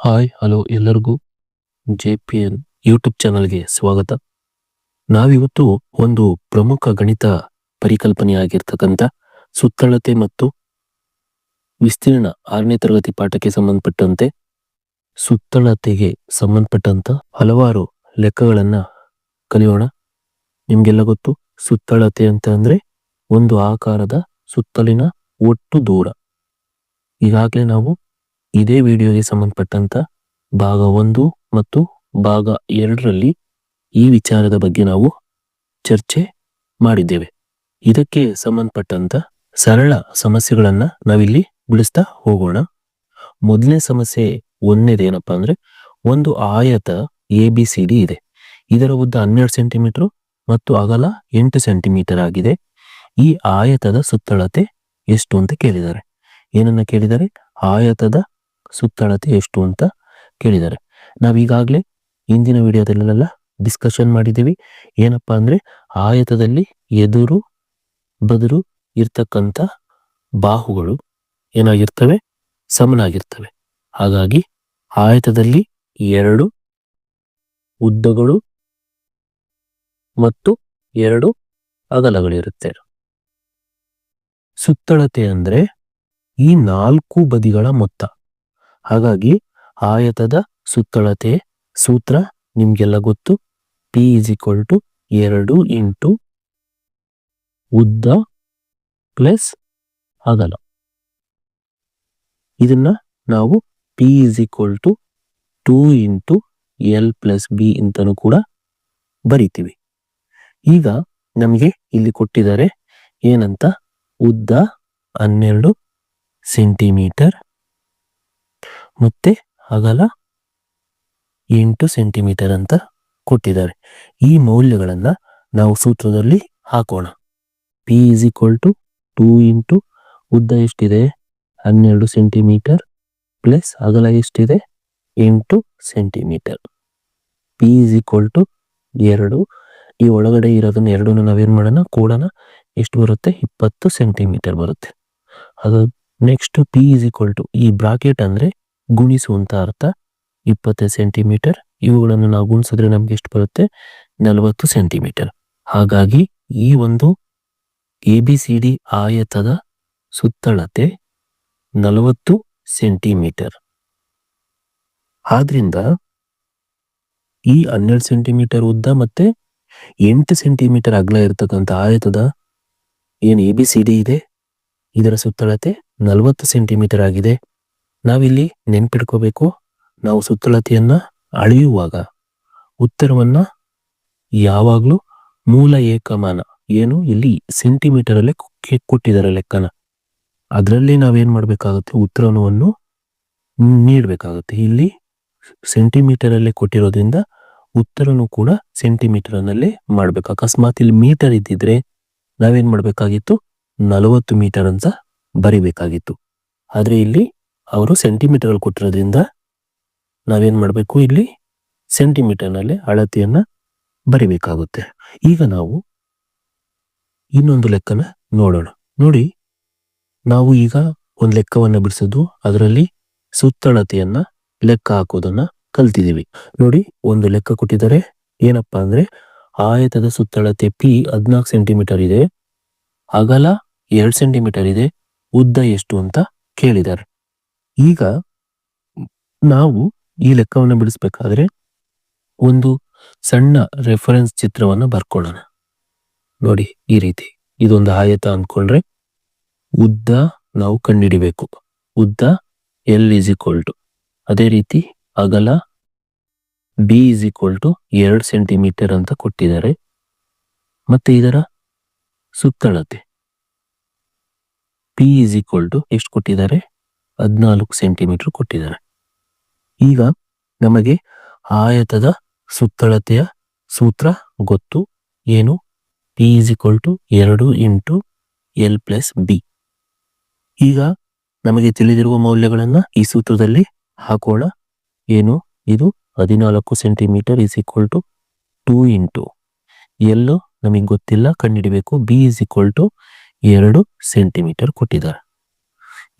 Hi, hello ಎಲ್ಲರಿಗೂ J P N YouTube ಚಾನಲ್ಗೆ ಸ್ವಾಗತ. ನಾವಿವತ್ತು ಒಂದು ಪ್ರಮುಖ ಗಣಿತ ಪರಿಕಲ್ಪನೆಯಾಗಿರ್ತಕ್ಕಂಥ ಸುತ್ತಳತೆ ಮತ್ತು ವಿಸ್ತೀರ್ಣ ಆರನೇ ತರಗತಿ ಪಾಠಕ್ಕೆ ಸಂಬಂಧಪಟ್ಟಂತೆ ಸುತ್ತಳತೆಗೆ ಸಂಬಂಧಪಟ್ಟಂತ ಹಲವಾರು ಲೆಕ್ಕಗಳನ್ನು ಕಲಿಯೋಣ. ನಿಮಗೆಲ್ಲ ಗೊತ್ತು, ಸುತ್ತಳತೆ ಅಂತ ಒಂದು ಆಕಾರದ ಸುತ್ತಲಿನ ಒಟ್ಟು ದೂರ. ಈಗಾಗಲೇ ನಾವು ಇದೇ ವಿಡಿಯೋಗೆ ಸಂಬಂಧಪಟ್ಟಂತ ಭಾಗ ಒಂದು ಮತ್ತು ಭಾಗ ಎರಡರಲ್ಲಿ ಈ ವಿಚಾರದ ಬಗ್ಗೆ ನಾವು ಚರ್ಚೆ ಮಾಡಿದ್ದೇವೆ. ಇದಕ್ಕೆ ಸಂಬಂಧಪಟ್ಟಂತ ಸರಳ ಸಮಸ್ಯೆಗಳನ್ನ ನಾವಿಲ್ಲಿ ಬಿಡಿಸ್ತಾ ಹೋಗೋಣ. ಮೊದಲನೇ ಸಮಸ್ಯೆ ಒಂದನೇದೇನಪ್ಪ ಅಂದ್ರೆ ಒಂದು ಆಯತ ಎ ಬಿ ಸಿ ಡಿ ಇದೆ. ಇದರ ಉದ್ದ ಹನ್ನೆರಡು ಸೆಂಟಿಮೀಟರ್ ಮತ್ತು ಅಗಲ ಎಂಟು ಸೆಂಟಿಮೀಟರ್ ಆಗಿದೆ. ಈ ಆಯತದ ಸುತ್ತಳತೆ ಎಷ್ಟು ಅಂತ ಕೇಳಿದ್ದಾರೆ. ಏನನ್ನ ಕೇಳಿದ್ದಾರೆ? ಆಯತದ ಸುತ್ತಳತೆ ಎಷ್ಟು ಅಂತ ಕೇಳಿದ್ದಾರೆ. ನಾವೀಗಾಗಲೇ ಇಂದಿನ ವಿಡಿಯೋದಲ್ಲೆಲ್ಲ ಡಿಸ್ಕಷನ್ ಮಾಡಿದ್ದೀವಿ. ಏನಪ್ಪಾ ಅಂದರೆ ಆಯತದಲ್ಲಿ ಎದುರು ಬದುರು ಇರ್ತಕ್ಕಂಥ ಬಾಹುಗಳು ಏನಾಗಿರ್ತವೆ? ಸಮನಾಗಿರ್ತವೆ. ಹಾಗಾಗಿ ಆಯತದಲ್ಲಿ ಎರಡು ಉದ್ದಗಳು ಮತ್ತು ಎರಡು ಅಗಲಗಳಿರುತ್ತೆ. ಸುತ್ತಳತೆ ಅಂದ್ರೆ ಈ ನಾಲ್ಕು ಬದಿಗಳ ಮೊತ್ತ. ಹಾಗಾಗಿ ಆಯತದ ಸುತ್ತಳತೆ ಸೂತ್ರ ನಿಮ್ಗೆಲ್ಲ ಗೊತ್ತು. ಪಿ ಇಸ್ ಈಕ್ವಲ್ ಟು ಎರಡು ಇಂಟು ಉದ್ದ ಪ್ಲಸ್ ಅಗಲ. ಇದನ್ನ ನಾವು P is equal to two into L plus B ಅಂತಲೂ ಕೂಡ ಬರಿತೀವಿ. ಈಗ ನಮಗೆ ಇಲ್ಲಿ ಕೊಟ್ಟಿದ್ದಾರೆ ಏನಂತ? ಉದ್ದ ಹನ್ನೆರಡು ಸೆಂಟಿಮೀಟರ್ ಮತ್ತೆ ಅಗಲ ಎಂಟು ಸೆಂಟಿಮೀಟರ್ ಅಂತ ಕೊಟ್ಟಿದ್ದಾರೆ. ಈ ಮೌಲ್ಯಗಳನ್ನು ನಾವು ಸೂತ್ರದಲ್ಲಿ ಹಾಕೋಣ. P is equal to two into ಉದ್ದ ಎಷ್ಟಿದೆ? ಹನ್ನೆರಡು ಸೆಂಟಿಮೀಟರ್ ಪ್ಲಸ್ ಅಗಲ ಎಷ್ಟಿದೆ? ಎಂಟು centimetre. P is equal to ಎರಡು. ಈ ಒಳಗಡೆ ಇರೋದನ್ನ ಎರಡನ್ನು ನಾವೇನು ಮಾಡೋಣ? ಕೂಡನ ಎಷ್ಟು ಬರುತ್ತೆ? ಇಪ್ಪತ್ತು ಸೆಂಟಿಮೀಟರ್ ಬರುತ್ತೆ. ಅದು next P is equal to ಈ ಬ್ರಾಕೆಟ್ ಅಂದ್ರೆ ಗುಣಿಸು ಅಂತ ಅರ್ಥ. ಇಪ್ಪತ್ತು ಸೆಂಟಿಮೀಟರ್, ಇವುಗಳನ್ನು ನಾವು ಗುಣಿಸಿದ್ರೆ ನಮ್ಗೆ ಎಷ್ಟು ಬರುತ್ತೆ? ನಲವತ್ತು ಸೆಂಟಿಮೀಟರ್. ಹಾಗಾಗಿ ಈ ಒಂದು ಎ ಬಿ ಸಿ ಡಿ ಆಯತದ ಸುತ್ತಳತೆ ನಲವತ್ತು ಸೆಂಟಿಮೀಟರ್. ಆದ್ರಿಂದ ಈ ಹನ್ನೆರಡು ಸೆಂಟಿಮೀಟರ್ ಉದ್ದ ಮತ್ತೆ ಎಂಟು ಸೆಂಟಿಮೀಟರ್ ಅಗಲ ಇರತಕ್ಕಂಥ ಆಯತದ ಏನು ಎ ಬಿ ಸಿ ಡಿ ಇದೆ? ಇದರ ಸುತ್ತಳತೆ ನಲವತ್ತು ಸೆಂಟಿಮೀಟರ್ ಆಗಿದೆ. ನಾವಿಲ್ಲಿ ನೆನ್ಪಿಟ್ಕೋಬೇಕು ನಾವು ಸುತ್ತಳತೆಯನ್ನ ಅಳೆಯುವಾಗ ಉತ್ತರವನ್ನ ಯಾವಾಗಲೂ ಮೂಲ ಏಕಮಾನ, ಏನು ಇಲ್ಲಿ ಸೆಂಟಿಮೀಟರ್ ಅಲ್ಲೇ ಕೊಟ್ಟಿದ್ದಾರೆ ಲೆಕ್ಕನ. ಅದರಲ್ಲಿ ನಾವೇನು ಮಾಡಬೇಕಾಗುತ್ತೆ? ಉತ್ತರವನ್ನು ನೀಡಬೇಕಾಗುತ್ತೆ. ಇಲ್ಲಿ ಸೆಂಟಿಮೀಟರ್ ಅಲ್ಲೇ ಕೊಟ್ಟಿರೋದ್ರಿಂದ ಉತ್ತರನು ಕೂಡ ಸೆಂಟಿಮೀಟರ್ ಮಾಡಬೇಕು ಮಾಡ್ಬೇಕು. ಅಕಸ್ಮಾತ್ ಇಲ್ಲಿ ಮೀಟರ್ ಇದ್ದಿದ್ರೆ ನಾವೇನ್ ಮಾಡ್ಬೇಕಾಗಿತ್ತು? ನಲವತ್ತು ಮೀಟರ್ ಅಂತ ಬರಿಬೇಕಾಗಿತ್ತು. ಆದ್ರೆ ಇಲ್ಲಿ ಅವರು ಸೆಂಟಿಮೀಟರ್ ಕೊಟ್ಟಿರೋದ್ರಿಂದ ನಾವೇನ್ ಮಾಡಬೇಕು? ಇಲ್ಲಿ ಸೆಂಟಿಮೀಟರ್ನಲ್ಲಿ ಅಳತೆಯನ್ನ ಬರಿಬೇಕಾಗುತ್ತೆ. ಈಗ ನಾವು ಇನ್ನೊಂದು ಲೆಕ್ಕನ ನೋಡೋಣ. ನೋಡಿ, ನಾವು ಈಗ ಒಂದು ಲೆಕ್ಕವನ್ನು ಬಿಡಿಸೋದು ಅದರಲ್ಲಿ ಸುತ್ತಳತೆಯನ್ನ ಲೆಕ್ಕ ಹಾಕೋದನ್ನ ಕಲ್ತಿದ್ದೀವಿ. ನೋಡಿ, ಒಂದು ಲೆಕ್ಕ ಕೊಟ್ಟಿದ್ದಾರೆ. ಏನಪ್ಪಾ ಅಂದ್ರೆ, ಆಯತದ ಸುತ್ತಳತೆ ಪಿ ಹದಿನಾಲ್ಕು ಸೆಂಟಿಮೀಟರ್ ಇದೆ. ಅಗಲ ಎರಡು ಸೆಂಟಿಮೀಟರ್ ಇದೆ. ಉದ್ದ ಎಷ್ಟು ಅಂತ ಕೇಳಿದ್ದಾರೆ. ಈಗ ನಾವು ಈ ಲೆಕ್ಕವನ್ನು ಬಿಡಿಸ್ಬೇಕಾದ್ರೆ ಒಂದು ಸಣ್ಣ ರೆಫರೆನ್ಸ್ ಚಿತ್ರವನ್ನು ಬರ್ಕೊಳ್ಳೋಣ. ನೋಡಿ, ಈ ರೀತಿ. ಇದೊಂದು ಆಯತ ಅಂದ್ಕೊಂಡ್ರೆ ಉದ್ದ ನಾವು ಕಂಡುಹಿಡಿಬೇಕು ಉದ್ದ ಎಲ್ ಇಸ್ ಈಕ್ವಲ್ ಟು ಅದೇ ರೀತಿ ಅಗಲ ಬಿ ಇಸ್ ಈಕ್ವಲ್ ಟು ಎರಡು ಸೆಂಟಿಮೀಟರ್ ಅಂತ ಕೊಟ್ಟಿದ್ದಾರೆ. ಮತ್ತೆ ಇದರ ಸುತ್ತಳತೆ ಪಿ ಇಸ್ ಈಕ್ವಲ್ ಟು ಎಷ್ಟು ಕೊಟ್ಟಿದ್ದಾರೆ? ಹದಿನಾಲ್ಕು ಸೆಂಟಿಮೀಟರ್ ಕೊಟ್ಟಿದ್ದಾರೆ. ಈಗ ನಮಗೆ ಆಯತದ ಸುತ್ತಳತೆಯ ಸೂತ್ರ ಗೊತ್ತು. ಏನು? ಪಿ ಇಸ್ ಈಕ್ವಲ್ ಟು ಎರಡು ಇಂಟು ಎಲ್ ಪ್ಲಸ್ ಬಿ ಈಗ ನಮಗೆ ತಿಳಿದಿರುವ ಮೌಲ್ಯಗಳನ್ನು ಈ ಸೂತ್ರದಲ್ಲಿ ಹಾಕೋಣ. ಏನು? ಇದು ಹದಿನಾಲ್ಕು centimetre is equal to two into L ನಮಗೆ ಗೊತ್ತಿಲ್ಲ ಕಂಡುಹಿಡಿಬೇಕು ಬಿ ಇಸ್ ಈಕ್ವಲ್ ಟು ಎರಡು ಸೆಂಟಿಮೀಟರ್ ಕೊಟ್ಟಿದ್ದಾರೆ.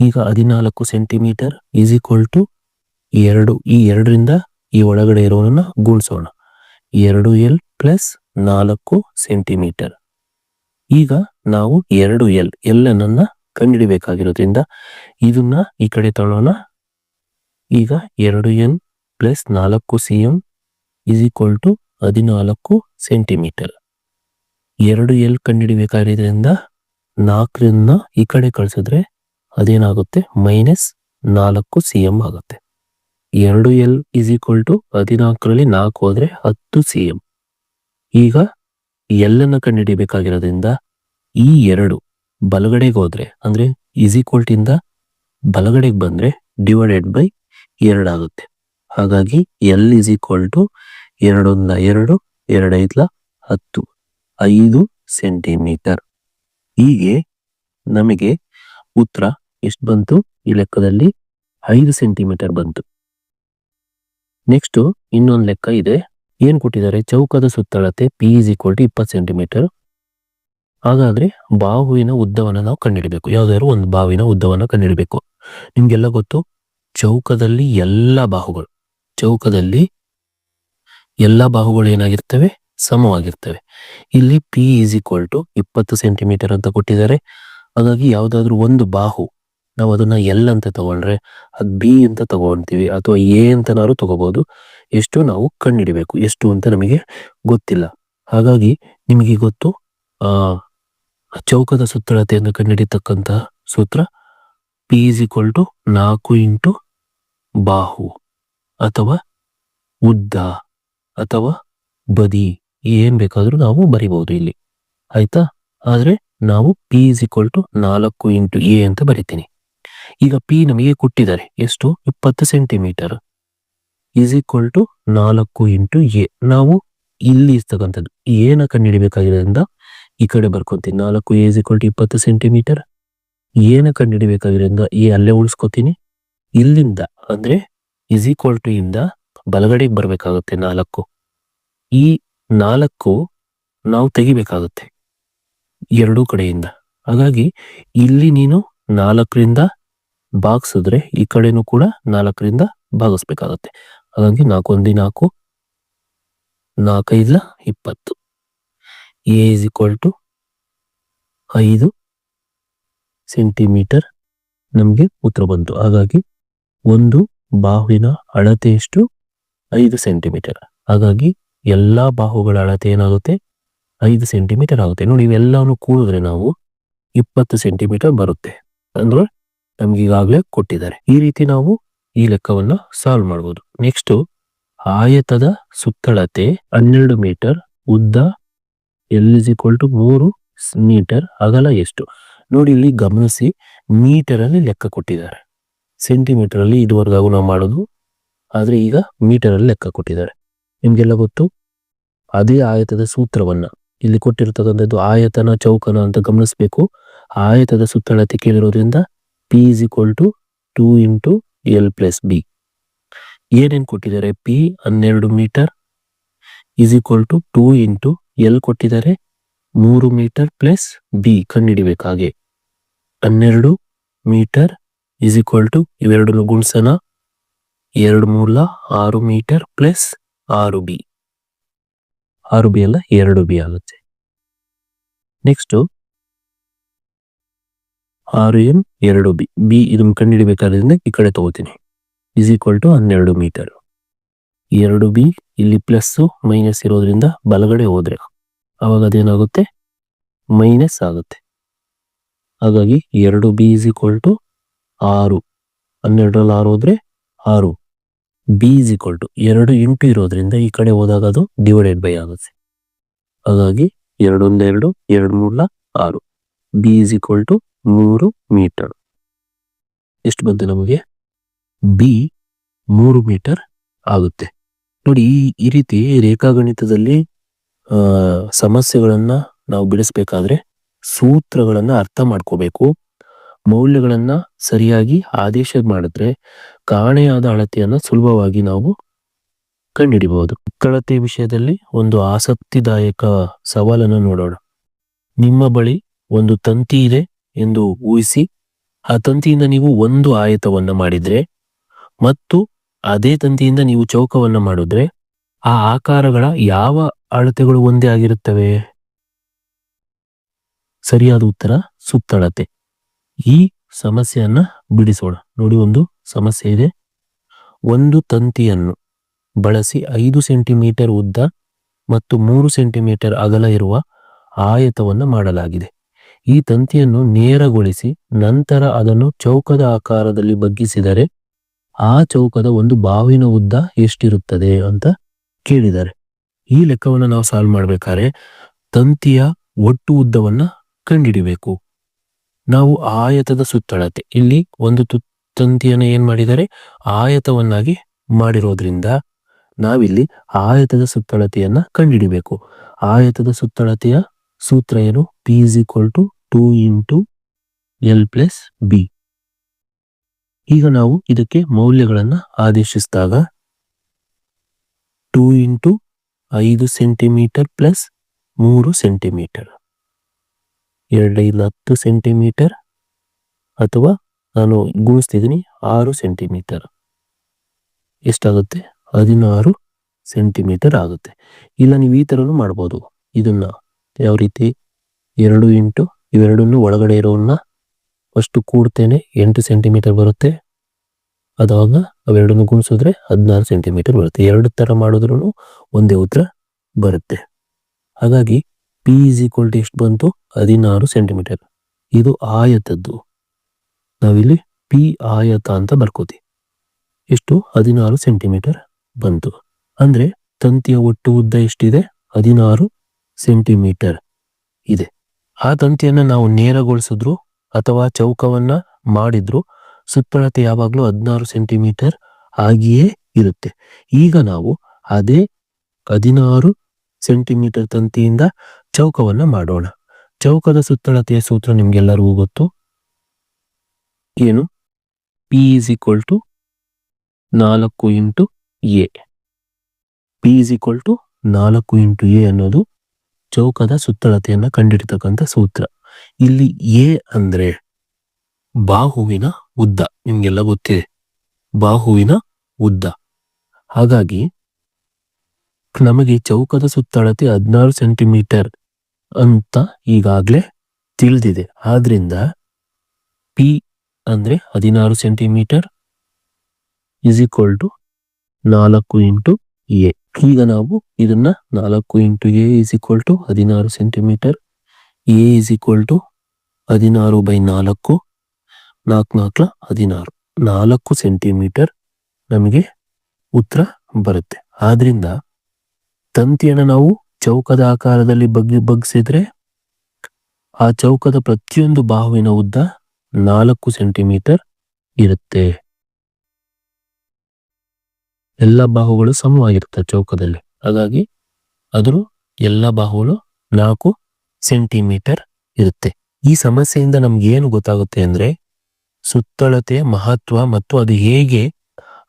ಈಗ ಹದಿನಾಲ್ಕು ಸೆಂಟಿಮೀಟರ್ ಈಸ್ ಈಕ್ವಲ್ ಟು ಎರಡು. ಈ ಎರಡರಿಂದ ಈ ಒಳಗಡೆ ಇರೋನ ಗುಣಿಸೋಣ. ಎರಡು ಎಲ್ ಪ್ಲಸ್ ನಾಲ್ಕು ಸೆಂಟಿಮೀಟರ್. ಈಗ ನಾವು ಎರಡು ಎಲ್ ಎಲ್ ಅನ್ನ ಕಂಡುಹಿಡಿಬೇಕಾಗಿರೋದ್ರಿಂದ ಇದನ್ನ ಈ ಕಡೆ ತಗೊಳ್ಳೋಣ ಈಗ ಎರಡು ಎನ್ ಪ್ಲಸ್ ನಾಲ್ಕು C M is equal to ಹದಿನಾಲ್ಕು ಸೆಂಟಿಮೀಟರ್. ಎರಡು ಎಲ್ ಕಂಡುಹಿಡಿಬೇಕಾಗಿರೋದ್ರಿಂದ ನಾಲ್ಕರಿಂದ ಈ ಕಡೆ ಕಳಿಸಿದ್ರೆ ಅದೇನಾಗುತ್ತೆ ಮೈನಸ್ ನಾಲ್ಕು ಸಿ ಎಂ ಆಗುತ್ತೆ. ಎರಡು ಎಲ್ ಇಸ್ ಈಕ್ವಲ್ ಟು ಹದಿನಾಲ್ಕರಲ್ಲಿ ನಾಲ್ಕು ಹೋದ್ರೆ ಹತ್ತು ಸಿ ಎಂ ಈಗ ಎಲ್ ಅನ್ನು ಕಂಡುಹಿಡಿಬೇಕಾಗಿರೋದ್ರಿಂದ ಈ ಎರಡು ಬಲಗಡೆಗೆ ಹೋದ್ರೆ ಅಂದ್ರೆ ಇಸ್ ಈಕ್ವಲ್ ಇಂದ ಬಲಗಡೆಗೆ ಬಂದ್ರೆ ಡಿವೈಡೆಡ್ ಬೈ ಎರಡಾಗುತ್ತೆ ಹಾಗಾಗಿ ಎಲ್ ಇಸ್ ಈಕ್ವಲ್ ಟು ಎರಡೊಂದ ಎರಡು ಎರಡೈದ್ಲ ಹತ್ತು, ಐದು ಸೆಂಟಿಮೀಟರ್. ಹೀಗೆ ನಮಗೆ ಉತ್ತರ ಎಷ್ಟು ಬಂತು? ಈ ಲೆಕ್ಕದಲ್ಲಿ ಐದು ಸೆಂಟಿಮೀಟರ್ ಬಂತು. ನೆಕ್ಸ್ಟ್ ಇನ್ನೊಂದು ಲೆಕ್ಕ ಇದೆ. ಏನ್ ಕೊಟ್ಟಿದ್ದಾರೆ? ಚೌಕದ ಸುತ್ತಳತೆ ಪಿ ಇಸ್ ಈಕ್ವಲ್ ಟು ಇಪ್ಪತ್ತು ಸೆಂಟಿಮೀಟರ್. ಹಾಗಾದ್ರೆ ಬಾಹುವಿನ ಉದ್ದವನ್ನ ನಾವು ಕಂಡುಹಿಡಬೇಕು. ಯಾವ್ದಾದ್ರು ಒಂದು ಬಾವಿನ ಉದ್ದವನ್ನ ಕಂಡುಹಿಡಬೇಕು. ನಿಮ್ಗೆಲ್ಲ ಗೊತ್ತು? ಚೌಕದಲ್ಲಿ ಎಲ್ಲ ಬಾಹುಗಳು. ಚೌಕದಲ್ಲಿ ಎಲ್ಲ ಬಾಹುಗಳು ಏನಾಗಿರ್ತವೆ? ಸಮವಾಗಿರ್ತವೆ. ಇಲ್ಲಿ ಪಿ ಈಸ್ ಈಕ್ವಲ್ ಟು ಇಪ್ಪತ್ತು ಸೆಂಟಿಮೀಟರ್ ಅಂತ ಕೊಟ್ಟಿದ್ದಾರೆ. ಹಾಗಾಗಿ ಯಾವ್ದಾದ್ರು ಒಂದು ಬಾಹು ನಾವು ಅದನ್ನ ಎಲ್ ಅಂತ ತಗೊಂಡ್ರೆ ಅದು ಬಿ ಅಂತ ತಗೊಂತೀವಿ ಅಥವಾ ಎ ಅಂತನಾದ್ರು ತಗೋಬಹುದು ಎಷ್ಟು ನಾವು ಕಂಡುಹಿಡಿಬೇಕು ಎಷ್ಟು ಅಂತ ನಮಗೆ ಗೊತ್ತಿಲ್ಲ. ಹಾಗಾಗಿ ನಿಮಗೆ ಗೊತ್ತು, ಆ, ಚೌಕದ ಸುತ್ತಳತೆಯನ್ನು ಕಂಡುಹಿಡಿತಕ್ಕಂತ ಸೂತ್ರ ಪಿ ಇಸ್ ಈಕ್ವಲ್ ಟು ನಾಲ್ಕು ಇಂಟು ಬಾಹು ಅಥವಾ ಉದ್ದ ಅಥವಾ ಬದಿ, ಏನ್ ಬೇಕಾದ್ರೂ ನಾವು ಬರಿಬಹುದು ಇಲ್ಲಿ. ಆಯ್ತಾ? ಆದ್ರೆ ನಾವು ಪಿ ಇಸ್ ಈಕ್ವಲ್ ಟು ನಾಲ್ಕು ಇಂಟು ಎ ಅಂತ ಬರಿತೀನಿ. ಈಗ ಪಿ ನಮಗೆ ಕೊಟ್ಟಿದ್ದಾರೆ. ಎಷ್ಟು? ಇಪ್ಪತ್ತು ಸೆಂಟಿಮೀಟರ್. ಈಸ್ ಈಕ್ವಲ್ ಟು ನಾಲ್ಕು ಇಂಟು ಎ. ನಾವು ಇಲ್ಲಿ ಇರ್ತಕ್ಕಂಥದ್ದು ಏನ ಕಂಡುಹಿಡಿಬೇಕಾಗಿರೋದ್ರಿಂದ ಈ ಕಡೆ ಬರ್ಕೊತೀನಿ. ನಾಲ್ಕು ಎ ಇಸ್ ಈಕ್ವಲ್ ಟು ಇಪ್ಪತ್ತು ಸೆಂಟಿಮೀಟರ್. ಏನ ಕಂಡುಹಿಡಿಬೇಕಾಗಿರೋದ್ರಿಂದ ಎ ಅಲ್ಲೇ ಉಳಿಸ್ಕೊತೀನಿ. ಇಲ್ಲಿಂದ ಅಂದ್ರೆ ಇಸ್ ಈಕ್ವಲ್ ಟು ಇಂದ ಬಲಗಡೆಗೆ ಬರಬೇಕಾಗುತ್ತೆ ನಾಲ್ಕು. ಈ ನಾಲ್ಕು ನಾವು ತೆಗಿಬೇಕಾಗುತ್ತೆ. ಎರಡೂ ಕಡೆಯಿಂದ. ಹಾಗಾಗಿ ಇಲ್ಲಿ ನೀನು ನಾಲ್ಕರಿಂದ ಭಾಗಿಸಿದ್ರೆ ಈ ಕಡೆನೂ ಕೂಡ ನಾಲ್ಕರಿಂದ ಭಾಗಿಸ್ಬೇಕಾಗತ್ತೆ. ಹಾಗಾಗಿ ನಾಲ್ಕೊಂದಿ ನಾಲ್ಕು, ನಾಲ್ಕೈದ್ಲ ಇಪ್ಪತ್ತು. ಎ ಇಸ್ ಈಕ್ವಲ್ ಟು ಐದು ಸೆಂಟಿಮೀಟರ್ ನಮಗೆ ಉತ್ತರ ಬಂತು. ಹಾಗಾಗಿ ಒಂದು ಬಾಹುವಿನ ಅಳತೆ ಎಷ್ಟು? ಐದು ಸೆಂಟಿಮೀಟರ್ ಹಾಗಾಗಿ ಎಲ್ಲ ಬಾಹುಗಳ ಅಳತೆ ಏನಾಗುತ್ತೆ? ಐದು ಸೆಂಟಿಮೀಟರ್ ಆಗುತ್ತೆ. ನೋಡಿ ಇವೆಲ್ಲವನ್ನು ಕೂಡಿದ್ರೆ ನಾವು ಇಪ್ಪತ್ತು ಸೆಂಟಿಮೀಟರ್ ಬರುತ್ತೆ. ಅಂದ್ರೆ ನಮ್ಗೆ ಈಗಾಗಲೇ ಕೊಟ್ಟಿದ್ದಾರೆ. ಈ ರೀತಿ ನಾವು ಈ ಲೆಕ್ಕವನ್ನ ಸಾಲ್ವ್ ಮಾಡಬಹುದು ನೆಕ್ಸ್ಟ್ ಆಯತದ ಸುತ್ತಳತೆ ಹನ್ನೆರಡು ಮೀಟರ್, ಉದ್ದ ಎಲ್ ಟು ಮೂರು ಮೀಟರ್, ಅಗಲ ಎಷ್ಟು? ನೋಡಿ ಇಲ್ಲಿ ಗಮನಿಸಿ ಮೀಟರ್ ಅಲ್ಲಿ ಲೆಕ್ಕ ಕೊಟ್ಟಿದ್ದಾರೆ. ಸೆಂಟಿಮೀಟರ್ ಅಲ್ಲಿ ಇದುವರೆಗೂ ನಾವು ಮಾಡೋದು, ಆದ್ರೆ ಈಗ ಮೀಟರ್ ಅಲ್ಲಿ ಲೆಕ್ಕ ಕೊಟ್ಟಿದ್ದಾರೆ. ನಿಮ್ಗೆಲ್ಲ ಗೊತ್ತು? ಅದೇ ಆಯತದ ಸೂತ್ರವನ್ನ. ಇಲ್ಲಿ ಕೊಟ್ಟಿರ್ತಕ್ಕಂಥದ್ದು ಆಯತನ ಚೌಕನ ಅಂತ ಗಮನಿಸಬೇಕು. ಆಯತದ ಸುತ್ತಳತೆ ಕೇಳಿರೋದ್ರಿಂದ P is equal to two into L plus B ಏನೇನು ಕೊಟ್ಟಿದ್ದಾರೆ? ಪಿ ಹನ್ನೆರಡು metre is equal to two into L ಕೊಟ್ಟಿದ್ದಾರೆ. ಮೂರು ಮೀಟರ್ ಪ್ಲಸ್ ಬಿ ಹಾಗೆ ಹನ್ನೆರಡು ಮೀಟರ್ ಇಸ್ ಈಕ್ವಲ್ ಟು ಇವೆರಡು ಗುಣಸನ ಎರಡು ಮೂಲ ಆರು ಮೀಟರ್ ಪ್ಲಸ್ ಆರು ಬಿ ಆರು ಬಿ ಅಲ್ಲ, ಎರಡು ಬಿ ಆಗುತ್ತೆ. ನೆಕ್ಸ್ಟ್ ಆರು ಎಂ ಎರಡು ಬಿ. ಬಿ ಇದನ್ನು ಕಂಡುಹಿಡಿಬೇಕಾದ್ರಿಂದ ಈ ಕಡೆ ತಗೋತೀನಿ. ಇಸ್ ಈಕ್ವಲ್ ಟು ಹನ್ನೆರಡು ಮೀಟರ್ ಎರಡು ಬಿ ಇಲ್ಲಿ ಪ್ಲಸ್ ಮೈನಸ್ ಇರೋದ್ರಿಂದ ಬಲಗಡೆ ಹೋದ್ರೆ ಅವಾಗ ಅದೇನಾಗುತ್ತೆ? ಮೈನಸ್ ಆಗುತ್ತೆ. ಹಾಗಾಗಿ ಎರಡು ಬಿ ಇಸ್ ಈಕ್ವಲ್ ಟು ಆರು. ಹನ್ನೆರಡರಲ್ಲಿ ಆರು ಹೋದ್ರೆ ಆರು. ಬಿ ಇಸ್ ಈಕ್ವಲ್ ಟು ಎರಡು ಇಂಟು ಇರೋದ್ರಿಂದ ಈ ಕಡೆ ಹೋದಾಗ ಅದು ಡಿವೈಡೆಡ್ ಬೈ ಆಗುತ್ತೆ. ಹಾಗಾಗಿ ಎರಡೊಂದೆರಡು ಎರಡು ಮೂರ್ಲ ಆರು. ಬಿ ಇಸ್ ಈಕ್ವಲ್ ಟು ಮೂರು ಮೀಟರ್. ಎಷ್ಟು ಬಂತು ನಮಗೆ? ಬಿ ಮೂರು ಮೀಟರ್ ಆಗುತ್ತೆ. ನೋಡಿ, ಈ ರೀತಿ ರೇಖಾಗಣಿತದಲ್ಲಿ ಸಮಸ್ಯೆಗಳನ್ನ ನಾವು ಬಿಡಿಸ್ಬೇಕಾದ್ರೆ ಸೂತ್ರಗಳನ್ನ ಅರ್ಥ ಮಾಡ್ಕೋಬೇಕು. ಮೌಲ್ಯಗಳನ್ನ ಸರಿಯಾಗಿ ಆದೇಶ ಮಾಡಿದ್ರೆ ಕಾಣೆಯಾದ ಅಳತೆಯನ್ನ ಸುಲಭವಾಗಿ ನಾವು ಕಂಡುಹಿಡಿಬಹುದು. ಕಳತೆ ವಿಷಯದಲ್ಲಿ ಒಂದು ಆಸಕ್ತಿದಾಯಕ ಸವಾಲನ್ನು ನೋಡೋಣ. ನಿಮ್ಮ ಬಳಿ ಒಂದು ತಂತಿ ಇದೆ. ಎಂದು ಊಹಿಸಿ, ಆ ತಂತಿಯಿಂದ ನೀವು ಒಂದು ಆಯತವನ್ನ ಮಾಡಿದ್ರೆ ಮತ್ತು ಅದೇ ತಂತಿಯಿಂದ ನೀವು ಚೌಕವನ್ನ ಮಾಡಿದ್ರೆ ಆ ಆಕಾರಗಳ ಯಾವ ಅಳತೆಗಳು ಒಂದೇ ಆಗಿರುತ್ತವೆ? ಸರಿಯಾದ ಉತ್ತರ, ಸುತ್ತಳತೆ. ಈ ಸಮಸ್ಯೆಯನ್ನ ಬಿಡಿಸೋಣ. ನೋಡಿ, ಒಂದು ಸಮಸ್ಯೆ ಇದೆ. ಒಂದು ತಂತಿಯನ್ನು ಬಳಸಿ ಐದು ಸೆಂಟಿಮೀಟರ್ ಉದ್ದ ಮತ್ತು ಮೂರು ಸೆಂಟಿಮೀಟರ್ ಅಗಲ ಇರುವ ಆಯತವನ್ನು ಮಾಡಲಾಗಿದೆ. ಈ ತಂತಿಯನ್ನು ನೇರಗೊಳಿಸಿ ನಂತರ ಅದನ್ನು ಚೌಕದ ಆಕಾರದಲ್ಲಿ ಬಗ್ಗಿಸಿದರೆ ಆ ಚೌಕದ ಒಂದು ಬಾವಿನ ಉದ್ದ ಎಷ್ಟಿರುತ್ತದೆ ಅಂತ ಕೇಳಿದ್ದಾರೆ ಈ ಲೆಕ್ಕವನ್ನು ನಾವು ಸಾಲ್ವ್ ಮಾಡ್ಬೇಕಾದ್ರೆ ತಂತಿಯ ಒಟ್ಟು ಉದ್ದವನ್ನ ಕಂಡುಹಿಡಿಬೇಕು. ನಾವು ಆಯತದ ಸುತ್ತಳತೆ, ಇಲ್ಲಿ ಒಂದು ತಂತಿಯನ್ನು ಏನು ಮಾಡಿದರೆ ಆಯತವನ್ನಾಗಿ ಮಾಡಿರೋದ್ರಿಂದ ನಾವಿಲ್ಲಿ ಆಯತದ ಸುತ್ತಳತೆಯನ್ನು ಕಂಡುಹಿಡಿಬೇಕು. ಆಯತದ ಸುತ್ತಳತೆಯ ಸೂತ್ರ ಏನು? P is equal to two into L plus B ಈಗ ನಾವು ಇದಕ್ಕೆ ಮೌಲ್ಯಗಳನ್ನು ಆದೇಶಿಸಿದಾಗ ಟೂ ಇಂಟು ಐದು ಸೆಂಟಿಮೀಟರ್ ಪ್ಲಸ್ ಮೂರು ಸೆಂಟಿಮೀಟರ್ ಎರಡೈದು ಹತ್ತು ಸೆಂಟಿಮೀಟರ್ ಅಥವಾ ನಾನು ಗುಣಿಸ್ತಿದ್ದೀನಿ ಆರು ಸೆಂಟಿಮೀಟರ್ ಎಷ್ಟಾಗುತ್ತೆ? ಹದಿನಾರು ಸೆಂಟಿಮೀಟರ್ ಆಗುತ್ತೆ. ಇಲ್ಲ, ನೀವು ಈ ಥರನೂ ಮಾಡ್ಬೋದು. ಇದನ್ನ ಯಾವ ರೀತಿ? ಎರಡು ಇಂಟು ಇವೆರಡನ್ನು ಒಳಗಡೆ ಇರೋವನ್ನ ಫಸ್ಟ್ ಕೂಡ್ತೇನೆ ಎಂಟು ಸೆಂಟಿಮೀಟರ್ ಬರುತ್ತೆ. ಅದಾಗ ಅವೆರಡನ್ನು ಗುಣಿಸಿದ್ರೆ ಹದಿನಾರು ಸೆಂಟಿಮೀಟರ್ ಬರುತ್ತೆ. ಎರಡು ಥರ ಮಾಡಿದ್ರು ಒಂದೇ ಉತ್ತರ ಬರುತ್ತೆ. ಹಾಗಾಗಿ ಪಿ ಇಸ್ ಈಕ್ವಲ್ ಟು ಎಷ್ಟು ಬಂತು? ಹದಿನಾರು ಸೆಂಟಿಮೀಟರ್. ಇದು ಆಯತದ್ದು. ನಾವಿಲ್ಲಿ ಪಿ ಆಯತ ಅಂತ ಬರ್ಕೋತೀವಿ ಎಷ್ಟು? ಹದಿನಾರು ಸೆಂಟಿಮೀಟರ್ ಬಂತು. ಅಂದರೆ ತಂತಿಯ ಒಟ್ಟು ಉದ್ದ ಎಷ್ಟಿದೆ? ಹದಿನಾರು ಸೆಂಟಿಮೀಟರ್ ಇದೆ. ಆ ತಂತಿಯನ್ನು ನಾವು ನೇರಗೊಳಿಸಿದ್ರು ಅಥವಾ ಚೌಕವನ್ನ ಮಾಡಿದ್ರು, ಸುತ್ತಳತೆ ಯಾವಾಗಲೂ ಹದಿನಾರು ಸೆಂಟಿಮೀಟರ್ ಆಗಿಯೇ ಇರುತ್ತೆ. ಈಗ ನಾವು ಅದೇ ಹದಿನಾರು ಸೆಂಟಿಮೀಟರ್ ತಂತಿಯಿಂದ ಚೌಕವನ್ನ ಮಾಡೋಣ. ಚೌಕದ ಸುತ್ತಳತೆಯ ಸೂತ್ರ ನಿಮ್ಗೆಲ್ಲರಿಗೂ ಗೊತ್ತು? ಏನು? ಪಿ ಇಸ್ ಈಕ್ವಲ್ ಟು ನಾಲ್ಕು into A. P is equal to ನಾಲ್ಕು ಇಂಟು ಎ ಅನ್ನೋದು ಚೌಕದ ಸುತ್ತಳತೆಯನ್ನ ಕಂಡಿಡಿತಕ್ಕಂಥ ಸೂತ್ರ. ಇಲ್ಲಿ ಎ ಅಂದ್ರೆ ಬಾಹುವಿನ ಉದ್ದ. ನಿಮ್ಗೆಲ್ಲ ಗೊತ್ತಿದೆ. ಬಾಹುವಿನ ಉದ್ದ. ಹಾಗಾಗಿ ನಮಗೆ ಚೌಕದ ಸುತ್ತಳತೆ ಹದಿನಾರು ಸೆಂಟಿಮೀಟರ್ ಅಂತ ಈಗಾಗ್ಲೇ ತಿಳಿದಿದೆ. ಆದ್ರಿಂದ ಪಿ ಅಂದ್ರೆ ಹದಿನಾರು ಸೆಂಟಿಮೀಟರ್ ಇಸ್ ಈಕ್ವಲ್ ಟು ನಾಲ್ಕು ಇಂಟು ಎ ಈಗ ನಾವು ಇದನ್ನ ನಾಲ್ಕು into A is equal to ಹದಿನಾರು centimetre, A is equal to ಹದಿನಾರು ಬೈ ನಾಲ್ಕು ನಾಲ್ಕು ನಾಲ್ಕು ಹದಿನಾರು. ನಾಲ್ಕು ಸೆಂಟಿಮೀಟರ್ ನಮಗೆ ಉತ್ತರ ಬರುತ್ತೆ. ಆದ್ರಿಂದ ತಂತಿಯನ್ನು ನಾವು ಚೌಕದ ಆಕಾರದಲ್ಲಿ ಬಗ್ಗಿ ಬಗ್ಸಿದ್ರೆ ಆ ಚೌಕದ ಪ್ರತಿಯೊಂದು ಬಾಹುವಿನ ಉದ್ದ ನಾಲ್ಕು ಸೆಂಟಿಮೀಟರ್ ಇರುತ್ತೆ. ಎಲ್ಲ ಬಾಹುಗಳು ಸಮವಾಗಿರುತ್ತೆ ಚೌಕದಲ್ಲಿ. ಹಾಗಾಗಿ ಅದ್ರ ಎಲ್ಲ ಬಾಹುಗಳು ನಾಲ್ಕು ಸೆಂಟಿಮೀಟರ್ ಇರುತ್ತೆ. ಈ ಸಮಸ್ಯೆಯಿಂದ ನಮ್ಗೆ ಏನು ಗೊತ್ತಾಗುತ್ತೆ ಅಂದ್ರೆ ಸುತ್ತಳತೆಯ ಮಹತ್ವ ಮತ್ತು ಅದು ಹೇಗೆ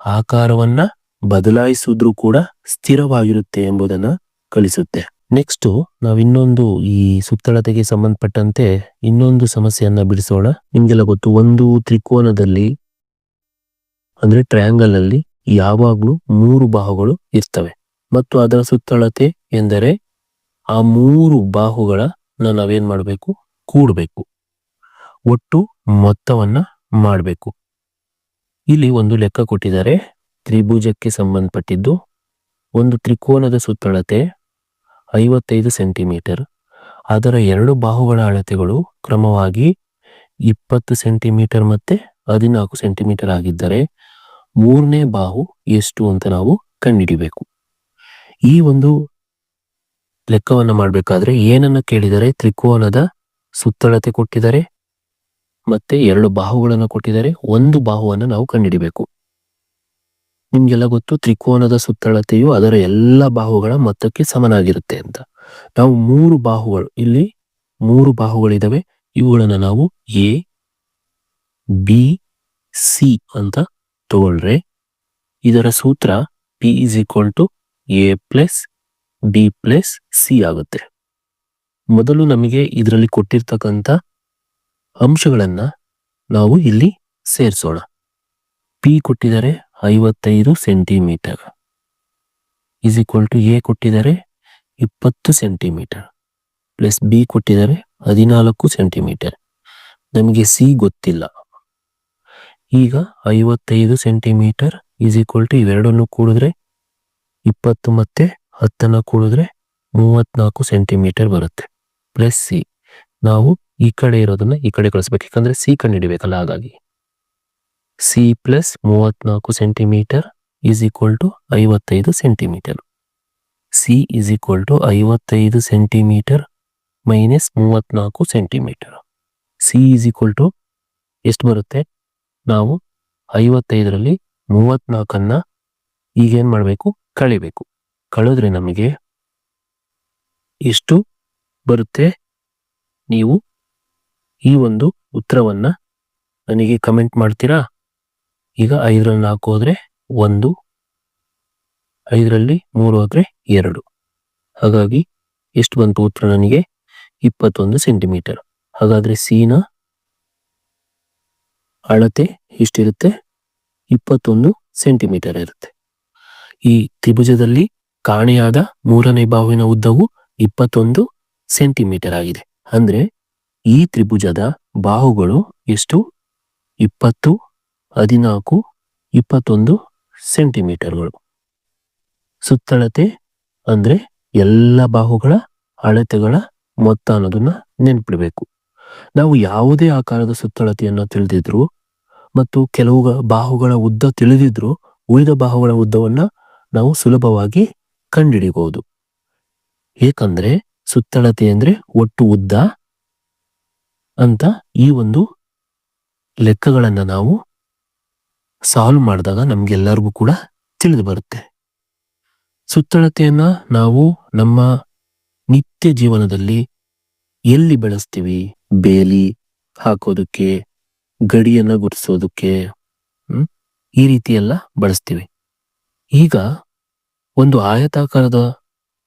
ಆಕಾರವನ್ನ ಬದಲಾಯಿಸಿದ್ರೂ ಕೂಡ ಸ್ಥಿರವಾಗಿರುತ್ತೆ ಎಂಬುದನ್ನ ಕಲಿಸುತ್ತೆ. ನೆಕ್ಸ್ಟ್ ನಾವು ಇನ್ನೊಂದು ಈ ಸುತ್ತಳತೆಗೆ ಸಂಬಂಧಪಟ್ಟಂತೆ ಇನ್ನೊಂದು ಸಮಸ್ಯೆಯನ್ನ ಬಿಡಿಸೋಣ. ನಿಮ್ಗೆಲ್ಲ ಗೊತ್ತು, ಒಂದು ತ್ರಿಕೋನದಲ್ಲಿ, ಅಂದ್ರೆ ಟ್ರಯಾಂಗಲ್ ಅಲ್ಲಿ ಯಾವಾಗ್ಲೂ ಮೂರು ಬಾಹುಗಳು ಇರ್ತವೆ. ಮತ್ತು ಅದರ ಸುತ್ತಳತೆ ಎಂದರೆ ಆ ಮೂರು ಬಾಹುಗಳ ನಾವೇನು ಮಾಡಬೇಕು? ಕೂಡಬೇಕು. ಒಟ್ಟು ಮೊತ್ತವನ್ನ ಮಾಡಬೇಕು. ಇಲ್ಲಿ ಒಂದು ಲೆಕ್ಕ ಕೊಟ್ಟಿದ್ದಾರೆ. ತ್ರಿಭುಜಕ್ಕೆ ಸಂಬಂಧಪಟ್ಟಿದ್ದು ಒಂದು ತ್ರಿಕೋನದ ಸುತ್ತಳತೆ ಐವತ್ತೈದು ಸೆಂಟಿಮೀಟರ್. ಅದರ ಎರಡು ಬಾಹುಗಳ ಅಳತೆಗಳು ಕ್ರಮವಾಗಿ ಇಪ್ಪತ್ತು ಸೆಂಟಿಮೀಟರ್ ಮತ್ತೆ ಹದಿನಾಲ್ಕು ಸೆಂಟಿಮೀಟರ್ ಆಗಿದ್ದರೆ ಮೂರನೇ ಬಾಹು ಎಷ್ಟು ಅಂತ ನಾವು ಕಂಡುಹಿಡಿಬೇಕು. ಈ ಒಂದು ಲೆಕ್ಕವನ್ನ ಮಾಡಬೇಕಾದ್ರೆ ಏನನ್ನ ಕೇಳಿದರೆ? ತ್ರಿಕೋನದ ಸುತ್ತಳತೆ ಕೊಟ್ಟಿದ್ದಾರೆ ಮತ್ತೆ ಎರಡು ಬಾಹುಗಳನ್ನು ಕೊಟ್ಟಿದ್ದಾರೆ ಒಂದು ಬಾಹುವನ್ನು ನಾವು ಕಂಡುಹಿಡಿಬೇಕು. ನಿಮ್ಗೆಲ್ಲ ಗೊತ್ತು, ತ್ರಿಕೋನದ ಸುತ್ತಳತೆಯು ಅದರ ಎಲ್ಲ ಬಾಹುಗಳ ಮೊತ್ತಕ್ಕೆ ಸಮನಾಗಿರುತ್ತೆ ಅಂತ. ನಾವು ಮೂರು ಬಾಹುಗಳು, ಇಲ್ಲಿ ಮೂರು ಬಾಹುಗಳಿದಾವೆ. ಇವುಗಳನ್ನು ನಾವು ಎ, ಬಿ, ಸಿ ಅಂತ ತಗೊಳ್ರೆ. ಇದರ ಸೂತ್ರ P is equal to A plus B plus C ಆಗುತ್ತೆ. ಮೊದಲು ನಮಗೆ ಇದರಲ್ಲಿ ಕೊಟ್ಟಿರ್ತಕ್ಕಂಥ ಅಂಶಗಳನ್ನ ನಾವು ಇಲ್ಲಿ ಸೇರಿಸೋಣ. ಪಿ ಕೊಟ್ಟಿದ್ದಾರೆ ಐವತ್ತೈದು centimetre. Is equal to A ಕೊಟ್ಟಿದ್ದಾರೆ ಇಪ್ಪತ್ತು ಸೆಂಟಿಮೀಟರ್. ಪ್ಲಸ್ ಬಿ ಕೊಟ್ಟಿದ್ದಾರೆ ಹದಿನಾಲ್ಕು ಸೆಂಟಿಮೀಟರ್. ನಮಗೆ ಸಿ ಗೊತ್ತಿಲ್ಲ. ಈಗ ಐವತ್ತೈದು ಸೆಂಟಿಮೀಟರ್ ಈಸ್ ಈಕ್ವಲ್ ಟು ಇವೆರಡನ್ನು ಕೂಡಿದ್ರೆ ಇಪ್ಪತ್ತು ಮತ್ತೆ ಹತ್ತನ್ನು ಕೂಡಿದ್ರೆ ಮೂವತ್ನಾಲ್ಕು ಸೆಂಟಿಮೀಟರ್ ಬರುತ್ತೆ. ಪ್ಲಸ್ ಸಿ ನಾವು ಈ ಕಡೆ ಇರೋದನ್ನ ಈ ಕಡೆ ಕಳಿಸ್ಬೇಕು. ಯಾಕಂದ್ರೆ ಸಿ ಕಂಡುಹಿಡಿಬೇಕಲ್ಲ, ಹಾಗಾಗಿ. ಸಿ ಪ್ಲಸ್ ಮೂವತ್ನಾಲ್ಕು ಸೆಂಟಿಮೀಟರ್ ಈಸ್ ಈಕ್ವಲ್ ಟು ಐವತ್ತೈದು centimetre. C is equal to ಐವತ್ತೈದು ಸೆಂಟಿಮೀಟರ್ ಮೈನಸ್ ಮೂವತ್ನಾಲ್ಕು centimetre. C is equal to ಎಷ್ಟು ಬರುತ್ತೆ? ನಾವು ಐವತ್ತೈದರಲ್ಲಿ ಮೂವತ್ನಾಲ್ಕನ್ನು ಈಗೇನು ಮಾಡಬೇಕು? ಕಳಿಬೇಕು. ಕಳೆದ್ರೆ ನಮಗೆ ಎಷ್ಟು ಬರುತ್ತೆ? ನೀವು ಈ ಒಂದು ಉತ್ತರವನ್ನು ನನಗೆ ಕಮೆಂಟ್ ಮಾಡ್ತೀರಾ? ಈಗ ಐದರಲ್ಲಿ ನಾಲ್ಕು ಹೋದರೆ ಒಂದು, ಐದರಲ್ಲಿ ಮೂರು ಹೋದರೆ ಎರಡು. ಹಾಗಾಗಿ ಎಷ್ಟು ಬಂತು ಉತ್ತರ ನನಗೆ? ಇಪ್ಪತ್ತೊಂದು ಸೆಂಟಿಮೀಟರ್. ಹಾಗಾದ್ರೆ ಸಿನ ಅಳತೆ ಎಷ್ಟಿರುತ್ತೆ ಇಪ್ಪತ್ತೊಂದು ಸೆಂಟಿಮೀಟರ್ ಇರುತ್ತೆ. ಈ ತ್ರಿಭುಜದಲ್ಲಿ ಕಾಣೆಯಾದ ಮೂರನೇ ಬಾವಿನ ಉದ್ದವು ಇಪ್ಪತ್ತೊಂದು ಸೆಂಟಿಮೀಟರ್ ಆಗಿದೆ. ಅಂದ್ರೆ ಈ ತ್ರಿಭುಜದ ಬಾಹುಗಳು ಎಷ್ಟು? ಇಪ್ಪತ್ತು, ಹದಿನಾಲ್ಕು, ಇಪ್ಪತ್ತೊಂದು ಸೆಂಟಿಮೀಟರ್ಗಳು. ಸುತ್ತಳತೆ ಅಂದ್ರೆ ಎಲ್ಲ ಬಾಹುಗಳ ಅಳತೆಗಳ ಮೊತ್ತ ಅನ್ನೋದನ್ನ ನೆನ್ಪಿಡ್ಬೇಕು. ನಾವು ಯಾವುದೇ ಆಕಾರದ ಸುತ್ತಳತೆಯನ್ನು ತಿಳಿದಿದ್ರು ಮತ್ತು ಕೆಲವು ಬಾಹುಗಳ ಉದ್ದ ತಿಳಿದಿದ್ರು ಉಳಿದ ಬಾಹುಗಳ ಉದ್ದವನ್ನ ನಾವು ಸುಲಭವಾಗಿ ಕಂಡುಹಿಡಿಬಹುದು ಏಕಂದ್ರೆ ಸುತ್ತಳತೆ ಅಂದ್ರೆ ಒಟ್ಟು ಉದ್ದ ಅಂತ ಈ ಒಂದು ಲೆಕ್ಕಗಳನ್ನ ನಾವು ಸಾಲ್ವ್ ಮಾಡಿದಾಗ ನಮ್ಗೆಲ್ಲರಿಗೂ ಕೂಡ ತಿಳಿದು ಬರುತ್ತೆ. ಸುತ್ತಳತೆಯನ್ನ ನಾವು ನಮ್ಮ ನಿತ್ಯ ಜೀವನದಲ್ಲಿ ಎಲ್ಲಿ ಬೆಳೆಸ್ತೀವಿ? ಬೇಲಿ ಹಾಕೋದಕ್ಕೆ ಗಡಿಯನ್ನ ಗುರುತಿಸೋದಕ್ಕೆ ಈ ರೀತಿ ಎಲ್ಲ ಬಳಸ್ತೀವಿ. ಈಗ ಒಂದು ಆಯತಾಕಾರದ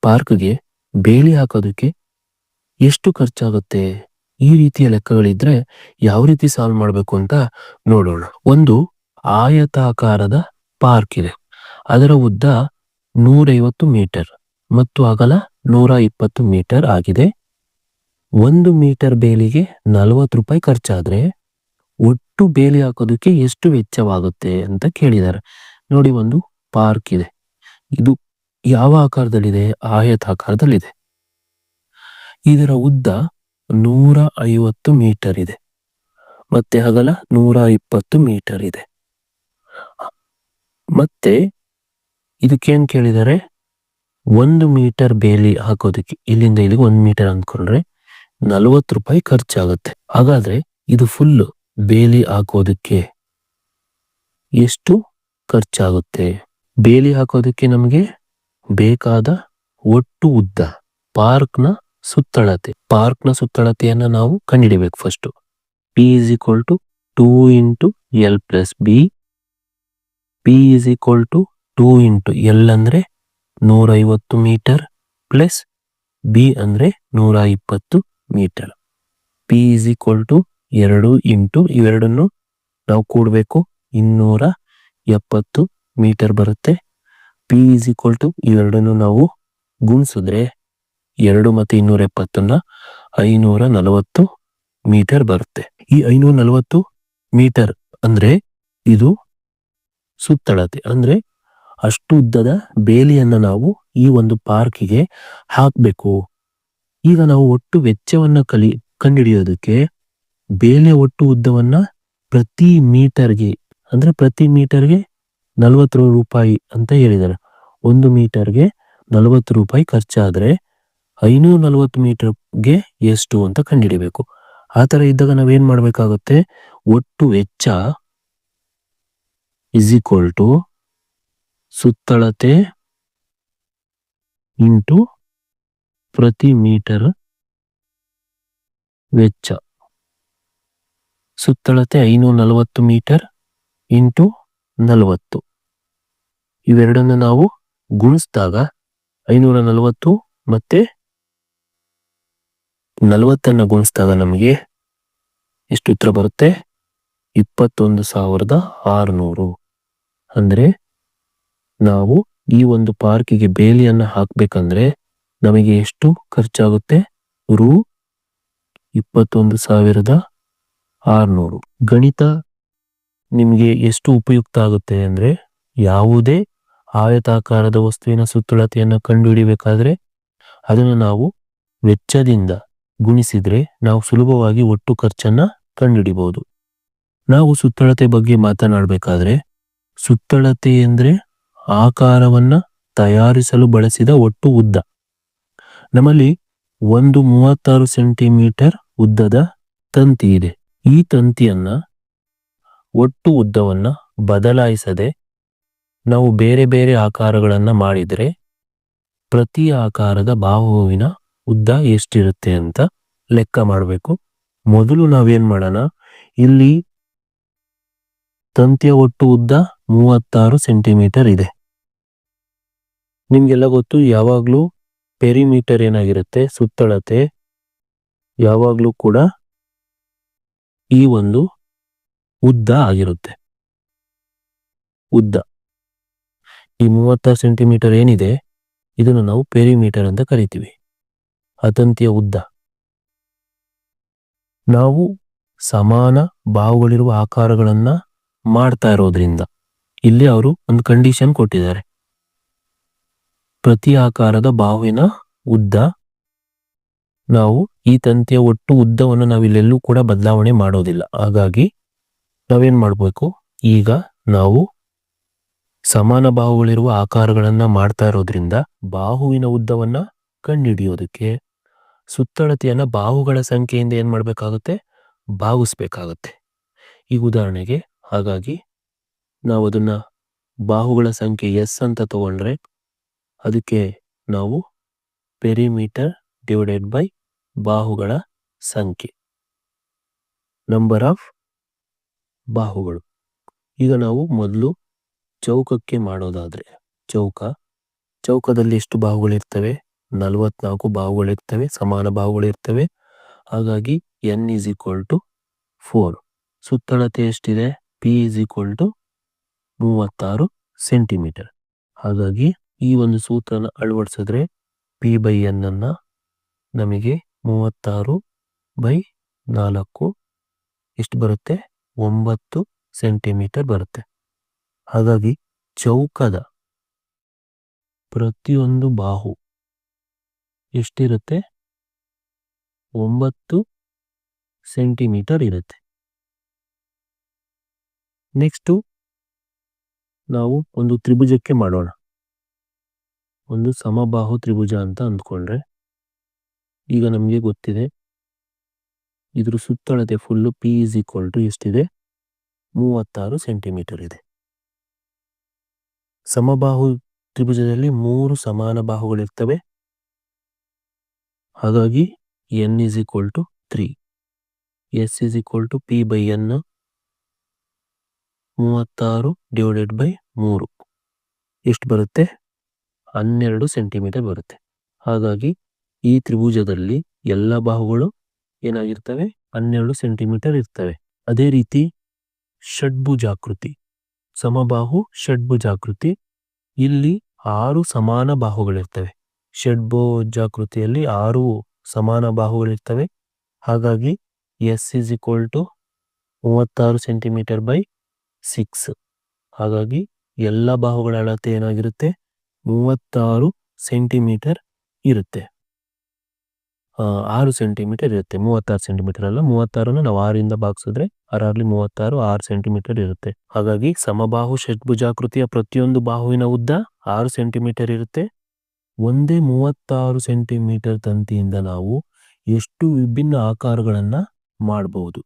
ಪಾರ್ಕ್ಗೆ ಬೇಲಿ ಹಾಕೋದಕ್ಕೆ ಎಷ್ಟು ಖರ್ಚಾಗುತ್ತೆ? ಈ ರೀತಿಯ ಲೆಕ್ಕಗಳಿದ್ರೆ ಯಾವ ರೀತಿ ಸಾಲ್ವ್ ಮಾಡಬೇಕು ಅಂತ ನೋಡೋಣ. ಒಂದು ಆಯತಾಕಾರದ ಪಾರ್ಕ್ ಇದೆ. ಅದರ ಉದ್ದ ನೂರೈವತ್ತು ಮೀಟರ್ ಮತ್ತು ಅಗಲ ನೂರ ಇಪ್ಪತ್ತು ಮೀಟರ್ ಆಗಿದೆ. ಒಂದು ಮೀಟರ್ ಬೇಲಿಗೆ ನಲವತ್ತು ರೂಪಾಯಿ ಖರ್ಚಾದ್ರೆ ಒಟ್ಟು ಬೇಲಿ ಹಾಕೋದಕ್ಕೆ ಎಷ್ಟು ವೆಚ್ಚವಾಗುತ್ತೆ ಅಂತ ಕೇಳಿದ್ದಾರೆ. ನೋಡಿ, ಒಂದು ಪಾರ್ಕ್ ಇದೆ. ಇದು ಯಾವ ಆಕಾರದಲ್ಲಿದೆ? ಆಯತಾಕಾರದಲ್ಲಿದೆ ಇದರ ಉದ್ದ ನೂರ ಐವತ್ತು ಮೀಟರ್ ಇದೆ. ಮತ್ತೆ ಅಗಲ ನೂರ ಇಪ್ಪತ್ತು ಮೀಟರ್ ಇದೆ. ಮತ್ತೆ ಇದಕ್ಕೇನ್ ಕೇಳಿದರೆ ಒಂದು ಮೀಟರ್ ಬೇಲಿ ಹಾಕೋದಕ್ಕೆ, ಇಲ್ಲಿಂದ ಇಲ್ಲಿಗೆ ಒಂದು ಮೀಟರ್ ಅಂದ್ಕೊಂಡ್ರೆ ನಲವತ್ತು ರೂಪಾಯಿ ಖರ್ಚಾಗುತ್ತೆ. ಹಾಗಾದ್ರೆ ಇದು ಫುಲ್ ಬೇಲಿ ಹಾಕೋದಕ್ಕೆ ಎಷ್ಟು ಖರ್ಚಾಗುತ್ತೆ? ಬೇಲಿ ಹಾಕೋದಕ್ಕೆ ನಮಗೆ ಬೇಕಾದ ಒಟ್ಟು ಉದ್ದ, ಪಾರ್ಕ್ನ ಸುತ್ತಳತೆ. ಪಾರ್ಕ್ನ ಸುತ್ತಳತೆಯನ್ನು ನಾವು ಕಂಡಿಡಿಬೇಕು first P is equal to two into L plus B P is equal to two into L ಅಂದ್ರೆ ನೂರೈವತ್ತು ಮೀಟರ್ ಪ್ಲಸ್ ಬಿ ಅಂದ್ರೆ ನೂರ ಇಪ್ಪತ್ತು metre P is equal to ಎರಡು ಇಂಟು ಇವೆರಡನ್ನು ನಾವು ಕೂಡಬೇಕು. ಇನ್ನೂರ ಎಪ್ಪತ್ತು ಮೀಟರ್ ಬರುತ್ತೆ. ಪಿ ಇಸ್ ಈಕ್ವಲ್ ಟು ಇವೆರಡನ್ನು ನಾವು ಗುಣಿಸಿದ್ರೆ ಎರಡು ಮತ್ತು ಇನ್ನೂರ ಎಪ್ಪತ್ತನ್ನ ಐನೂರ ನಲವತ್ತು ಮೀಟರ್ ಬರುತ್ತೆ. ಈ ಐನೂರ ನಲವತ್ತು ಮೀಟರ್ ಅಂದ್ರೆ ಇದು ಸುತ್ತಳತೆ. ಅಂದ್ರೆ ಅಷ್ಟು ಉದ್ದದ ಬೇಲಿಯನ್ನ ನಾವು ಈ ಒಂದು ಪಾರ್ಕಿಗೆ ಹಾಕಬೇಕು. ಈಗ ನಾವು ಒಟ್ಟು ವೆಚ್ಚವನ್ನು ಕಲಿ, ಕಂಡುಹಿಡಿಯೋದಕ್ಕೆ ಬೇಲಿಯ ಒಟ್ಟು ಉದ್ದವನ್ನ ಪ್ರತಿ ಮೀಟರ್ಗೆ, ಅಂದ್ರೆ ಪ್ರತಿ ಮೀಟರ್ಗೆ ನಲವತ್ತು ರೂಪಾಯಿ ಅಂತ ಹೇಳಿದ್ದಾರೆ. ಒಂದು ಮೀಟರ್ಗೆ ನಲವತ್ತು ರೂಪಾಯಿ ಖರ್ಚಾದ್ರೆ ಐನೂರ ನಲವತ್ತು ಮೀಟರ್ಗೆ ಎಷ್ಟು ಅಂತ ಕಂಡುಹಿಡಿಬೇಕು. ಆ ತರ ಇದ್ದಾಗ ನಾವೇನ್ ಮಾಡ್ಬೇಕಾಗುತ್ತೆ? ಒಟ್ಟು ವೆಚ್ಚ ಇಸ್ ಈಕ್ವಲ್ ಟು ಸುತ್ತಳತೆ ಇಂಟು ಪ್ರತಿ ಮೀಟರ್ ವೆಚ್ಚ. ಸುತ್ತಳತೆ ಐನೂರ ನಲವತ್ತು ಮೀಟರ್ ಇಂಟು ನಲವತ್ತು. ಇವೆರಡನ್ನು ನಾವು ಗುಣಿಸಿದಾಗ ಐನೂರ ನಲವತ್ತು ಮತ್ತೆ ನಲವತ್ತನ್ನ ಗುಣಿಸಿದಾಗ ನಮಗೆ ಎಷ್ಟು ಉತ್ತರ ಬರುತ್ತೆ? ಇಪ್ಪತ್ತೊಂದು ಸಾವಿರದ ಆರುನೂರು. ಅಂದ್ರೆ ನಾವು ಈ ಒಂದು ಪಾರ್ಕಿಗೆ ಬೇಲಿಯನ್ನ ಹಾಕ್ಬೇಕಂದ್ರೆ ನಮಗೆ ಎಷ್ಟು ಖರ್ಚಾಗುತ್ತೆ? ರು ಇಪ್ಪತ್ತೊಂದು ಸಾವಿರದ ಆರ್ನೂರು. ಗಣಿತ ನಿಮಗೆ ಎಷ್ಟು ಉಪಯುಕ್ತ ಆಗುತ್ತೆ ಅಂದರೆ ಯಾವುದೇ ಆಯತಾಕಾರದ ವಸ್ತುವಿನ ಸುತ್ತಳತೆಯನ್ನು ಕಂಡುಹಿಡಿಬೇಕಾದ್ರೆ ಅದನ್ನು ನಾವು ವೆಚ್ಚದಿಂದ ಗುಣಿಸಿದರೆ ನಾವು ಸುಲಭವಾಗಿ ಒಟ್ಟು ಖರ್ಚನ್ನು ಕಂಡುಹಿಡಿಬಹುದು. ನಾವು ಸುತ್ತಳತೆ ಬಗ್ಗೆ ಮಾತನಾಡಬೇಕಾದ್ರೆ ಸುತ್ತಳತೆ ಎಂದರೆ ಆಕಾರವನ್ನು ತಯಾರಿಸಲು ಬಳಸಿದ ಒಟ್ಟು ಉದ್ದ. ನಮ್ಮಲ್ಲಿ ಒಂದು ಮೂವತ್ತಾರು ಸೆಂಟಿಮೀಟರ್ ಉದ್ದದ ತಂತಿ ಇದೆ. ಈ ತಂತಿಯನ್ನ ಒಟ್ಟು ಉದ್ದವನ್ನ ಬದಲಾಯಿಸದೆ ನಾವು ಬೇರೆ ಬೇರೆ ಆಕಾರಗಳನ್ನ ಮಾಡಿದರೆ ಪ್ರತಿ ಆಕಾರದ ಬಾಹುವಿನ ಉದ್ದ ಎಷ್ಟಿರುತ್ತೆ ಅಂತ ಲೆಕ್ಕ ಮಾಡಬೇಕು. ಮೊದಲು ನಾವೇನ್ ಮಾಡೋಣ? ಇಲ್ಲಿ ತಂತಿಯ ಒಟ್ಟು ಉದ್ದ ಮೂವತ್ತಾರು ಸೆಂಟಿಮೀಟರ್ ಇದೆ. ನಿಮ್ಗೆಲ್ಲ ಗೊತ್ತು, ಯಾವಾಗಲೂ ಪೆರಿಮೀಟರ್ ಏನಾಗಿರುತ್ತೆ? ಸುತ್ತಳತೆ, ಯಾವಾಗಲೂ ಕೂಡ ಈ ಒಂದು ಉದ್ದ ಆಗಿರುತ್ತೆ. ಉದ್ದ. ಈ ಮೂವತ್ತಾರು ಸೆಂಟಿಮೀಟರ್ ಏನಿದೆ, ಇದನ್ನು ನಾವು ಪೆರಿಮೀಟರ್ ಅಂತ ಕರಿತೀವಿ. ಅತಂತಿಯ ಉದ್ದ. ನಾವು ಸಮಾನ ಬಾವುಗಳಿರುವ ಆಕಾರಗಳನ್ನ ಮಾಡ್ತಾ ಇರೋದ್ರಿಂದ ಇಲ್ಲಿ ಅವರು ಒಂದು ಕಂಡೀಷನ್ ಕೊಟ್ಟಿದ್ದಾರೆ. ಪ್ರತಿ ಆಕಾರದ ಬಾವಿನ ಉದ್ದ ನಾವು ಈ ತಂತಿಯ ಒಟ್ಟು ಉದ್ದವನ್ನು ನಾವು ಇಲ್ಲೆಲ್ಲೂ ಕೂಡ ಬದಲಾವಣೆ ಮಾಡೋದಿಲ್ಲ. ಹಾಗಾಗಿ ನಾವೇನು ಮಾಡಬೇಕು? ಈಗ ನಾವು ಸಮಾನ ಬಾಹುಗಳಿರುವ ಆಕಾರಗಳನ್ನು ಮಾಡ್ತಾ ಇರೋದ್ರಿಂದ ಬಾಹುವಿನ ಉದ್ದವನ್ನು ಕಂಡುಹಿಡಿಯೋದಕ್ಕೆ ಸುತ್ತಳತೆಯನ್ನು ಬಾಹುಗಳ ಸಂಖ್ಯೆಯಿಂದ ಏನು ಮಾಡಬೇಕಾಗುತ್ತೆ? ಭಾಗಿಸ್ಬೇಕಾಗತ್ತೆ. ಈ ಉದಾಹರಣೆಗೆ ಹಾಗಾಗಿ ನಾವು ಅದನ್ನು ಬಾಹುಗಳ ಸಂಖ್ಯೆ ಎಸ್ ಅಂತ ತಗೊಂಡ್ರೆ ಅದಕ್ಕೆ ನಾವು ಪೆರಿಮೀಟರ್ ಡಿವೈಡೆಡ್ ಬೈ ಬಾಹುಗಳ ಸಂಖ್ಯೆ. ನಂಬರ್ ಆಫ್ ಬಾಹುಗಳು. ಈಗ ನಾವು ಮೊದಲು ಚೌಕಕ್ಕೆ ಮಾಡೋದಾದ್ರೆ, ಚೌಕ, ಚೌಕದಲ್ಲಿ ಎಷ್ಟು ಬಾಹುಗಳಿರ್ತವೆ? ನಲವತ್ನಾಲ್ಕು ಬಾಹುಗಳಿರ್ತವೆ, ಸಮಾನ ಬಾಹುಗಳಿರ್ತವೆ. ಹಾಗಾಗಿ N is equal to four ಸುತ್ತಳತೆ ಎಷ್ಟಿದೆ? ಪಿ ಈಸ್ ಈಕ್ವಲ್ ಟು ಮೂವತ್ತಾರು ಸೆಂಟಿಮೀಟರ್ ಹಾಗಾಗಿ ಈ ಒಂದು ಸೂತ್ರನ ಅಳವಡಿಸಿದ್ರೆ ಪಿ ಬೈ ಎನ್ ಅನ್ನ ನಮಗೆ ಮೂವತ್ತಾರು ಬೈ ನಾಲ್ಕು ಎಷ್ಟು ಬರುತ್ತೆ? ಒಂಬತ್ತು ಸೆಂಟಿಮೀಟರ್ ಬರುತ್ತೆ. ಹಾಗಾಗಿ ಚೌಕದ ಪ್ರತಿಯೊಂದು ಬಾಹು ಎಷ್ಟಿರುತ್ತೆ? ಒಂಬತ್ತು ಸೆಂಟಿಮೀಟರ್ ಇರುತ್ತೆ. ನೆಕ್ಸ್ಟು ನಾವು ಒಂದು ತ್ರಿಭುಜಕ್ಕೆ ಮಾಡೋಣ. ಒಂದು ಸಮಬಾಹು ತ್ರಿಭುಜ ಅಂತ ಅಂದ್ಕೊಂಡ್ರೆ ಈಗ ನಮಗೆ ಗೊತ್ತಿದೆ. ಇದ್ರ ಸುತ್ತಳತೆ full P is equal to ಎಷ್ಟಿದೆ? ಮೂವತ್ತಾರು ಸೆಂಟಿಮೀಟರ್ ಇದೆ. ಸಮಬಾಹು ತ್ರಿಭುಜದಲ್ಲಿ ಮೂರು ಸಮಾನ ಬಾಹುಗಳಿರ್ತವೆ. ಹಾಗಾಗಿ N is equal to three S is equal to P by N ಮೂವತ್ತಾರು ಡಿವೈಡೆಡ್ ಬೈ ಮೂರು. ಎಷ್ಟು ಬರುತ್ತೆ? ಹನ್ನೆರಡು ಸೆಂಟಿಮೀಟರ್ ಬರುತ್ತೆ. ಹಾಗಾಗಿ ಈ ತ್ರಿಭುಜದಲ್ಲಿ ಎಲ್ಲ ಬಾಹುಗಳು ಏನಾಗಿರ್ತವೆ? ಹನ್ನೆರಡು ಸೆಂಟಿಮೀಟರ್ ಇರ್ತವೆ. ಅದೇ ರೀತಿ ಷಡ್ಭುಜಾಕೃತಿ. ಸಮಬಾಹು, ಷಡ್ಭುಜಾಕೃತಿ. ಇಲ್ಲಿ ಆರು ಸಮಾನ ಬಾಹುಗಳಿರ್ತವೆ. ಷಡ್ಭುಜಾಕೃತಿಯಲ್ಲಿ ಆರು ಸಮಾನ ಬಾಹುಗಳಿರ್ತವೆ. ಹಾಗಾಗಿ ಎಸ್ ಇಸ್ ಈಕ್ವಲ್ ಟು ಮೂವತ್ತಾರು ಸೆಂಟಿಮೀಟರ್ ಬೈ ಸಿಕ್ಸ್. ಹಾಗಾಗಿ ಎಲ್ಲ ಬಾಹುಗಳ ಅಳತೆ ಏನಾಗಿರುತ್ತೆ? ಮೂವತ್ತಾರು ಸೆಂಟಿಮೀಟರ್ ಇರುತ್ತೆ. ಆರು ಸೆಂಟಿಮೀಟರ್ ಇರುತ್ತೆ. ಮೂವತ್ತಾರು ಸೆಂಟಿಮೀಟರ್ ಅಲ್ಲ ಮೂವತ್ತಾರನ್ನು ನಾವು ಆರಿಂದ ಭಾಗಿಸಿದ್ರೆ ಆರಲ್ಲಿ ಮೂವತ್ತಾರು, ಆರು ಸೆಂಟಿಮೀಟರ್ ಇರುತ್ತೆ. ಹಾಗಾಗಿ ಸಮಬಾಹು ಷಡ್ಭುಜಾಕೃತಿಯ ಪ್ರತಿಯೊಂದು ಬಾಹುವಿನ ಉದ್ದ ಆರು ಸೆಂಟಿಮೀಟರ್ ಇರುತ್ತೆ. ಒಂದೇ ಮೂವತ್ತಾರು ಸೆಂಟಿಮೀಟರ್ ತಂತಿಯಿಂದ ನಾವು ಎಷ್ಟು ವಿಭಿನ್ನ ಆಕಾರಗಳನ್ನು ಮಾಡಬಹುದು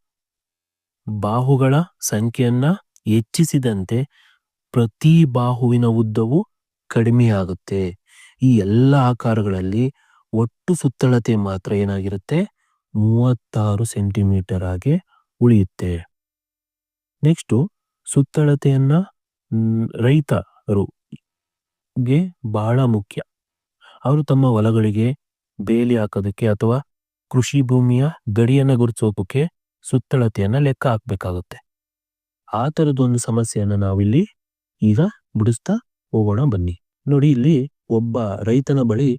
ಬಾಹುಗಳ ಸಂಖ್ಯೆಯನ್ನ ಹೆಚ್ಚಿಸಿದಂತೆ ಪ್ರತಿ ಬಾಹುವಿನ ಉದ್ದವು ಕಡಿಮೆಯಾಗುತ್ತೆ. ಈ ಎಲ್ಲ ಆಕಾರಗಳಲ್ಲಿ ಒಟ್ಟು ಸುತ್ತಳತೆ ಮಾತ್ರ ಏನಾಗಿರುತ್ತೆ? ಮೂವತ್ತಾರು ಸೆಂಟಿಮೀಟರ್ ಆಗಿ ಉಳಿಯುತ್ತೆ. ನೆಕ್ಸ್ಟು, ಸುತ್ತಳತೆಯನ್ನ ರೈತರು ಬಹಳ ಮುಖ್ಯ. ಅವರು ತಮ್ಮ ಹೊಲಗಳಿಗೆ ಬೇಲಿ ಹಾಕೋದಕ್ಕೆ ಅಥವಾ ಕೃಷಿ ಭೂಮಿಯ ಗಡಿಯನ್ನ ಗುರುತಿಸೋಕೆ ಸುತ್ತಳತೆಯನ್ನ ಲೆಕ್ಕ ಹಾಕ್ಬೇಕಾಗುತ್ತೆ. ಆ ತರದೊಂದು ಸಮಸ್ಯೆಯನ್ನ ನಾವಿಲ್ಲಿ ಈಗ ಬಿಡಿಸ್ತಾ ಹೋಗೋಣ ಬನ್ನಿ. ನೋಡಿ, ಇಲ್ಲಿ ಒಬ್ಬ ರೈತನ ಬಳಿ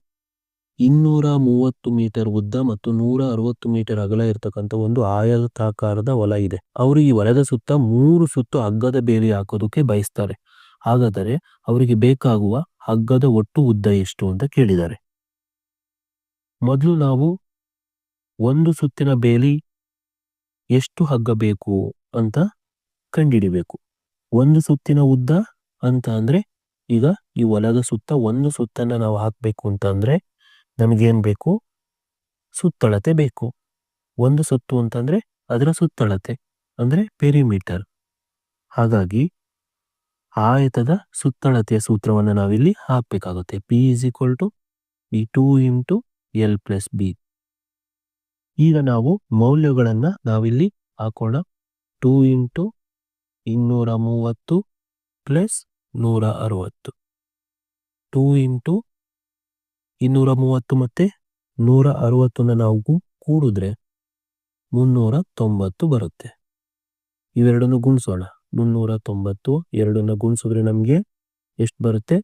ಇನ್ನೂರ ಮೂವತ್ತು ಮೀಟರ್ ಉದ್ದ ಮತ್ತು ನೂರ ಅರವತ್ತು ಮೀಟರ್ ಅಗಲ ಇರತಕ್ಕಂಥ ಒಂದು ಆಯತಾಕಾರದ ಹೊಲ ಇದೆ. ಅವರು ಈ ಹೊಲದ ಸುತ್ತ ಮೂರು ಸುತ್ತು ಹಗ್ಗದ ಬೇಲಿ ಹಾಕೋದಕ್ಕೆ ಬಯಸ್ತಾರೆ. ಹಾಗಾದರೆ ಅವರಿಗೆ ಬೇಕಾಗುವ ಹಗ್ಗದ ಒಟ್ಟು ಉದ್ದ ಎಷ್ಟು ಅಂತ ಕೇಳಿದ್ದಾರೆ. ಮೊದಲು ನಾವು ಒಂದು ಸುತ್ತಿನ ಬೇಲಿ ಎಷ್ಟು ಹಗ್ಗ ಬೇಕು ಅಂತ ಕಂಡಿಡಿಬೇಕು ಒಂದು ಸುತ್ತಿನ ಉದ್ದ ಅಂತ ಅಂದ್ರೆ ಈಗ ಈ ಹೊಲದ ಸುತ್ತ ಒಂದು ಸುತ್ತನ್ನ ನಾವು ಹಾಕ್ಬೇಕು ಅಂತ ಅಂದ್ರೆ ನಮಗೇನ್ ಬೇಕು? ಸುತ್ತಳತೆ ಬೇಕು. ಒಂದು ಸುತ್ತು ಅಂತಂದರೆ ಅದರ ಸುತ್ತಳತೆ, ಅಂದರೆ ಪೆರಿಮೀಟರ್ ಹಾಗಾಗಿ ಆಯತದ ಸುತ್ತಳತೆಯ ಸೂತ್ರವನ್ನು ನಾವಿಲ್ಲಿ ಹಾಕಬೇಕಾಗುತ್ತೆ. ಪಿ ಇಸ್ ಈಕ್ವಲ್ ಟು ಈ two into L plus B ಈಗ ನಾವು ಮೌಲ್ಯಗಳನ್ನು ನಾವಿಲ್ಲಿ ಹಾಕೋಣ. ಟೂ ಇಂಟು ಇನ್ನೂರ ಮೂವತ್ತು ಪ್ಲಸ್ ನೂರ ಅರವತ್ತು. ಟೂ ಇಂಟು ಇನ್ನೂರ ಮೂವತ್ತು ಮತ್ತೆ ನೂರ ಅರವತ್ತನ್ನ ನಾವು ಕೂಡಿದ್ರೆ ಮುನ್ನೂರ ತೊಂಬತ್ತು ಬರುತ್ತೆ. ಇವೆರಡನ್ನು ಗುಣಿಸೋಣ. ಮುನ್ನೂರ ತೊಂಬತ್ತು ಎರಡನ್ನು ಗುಣಿಸಿದ್ರೆ ನಮಗೆ ಎಷ್ಟು ಬರುತ್ತೆ?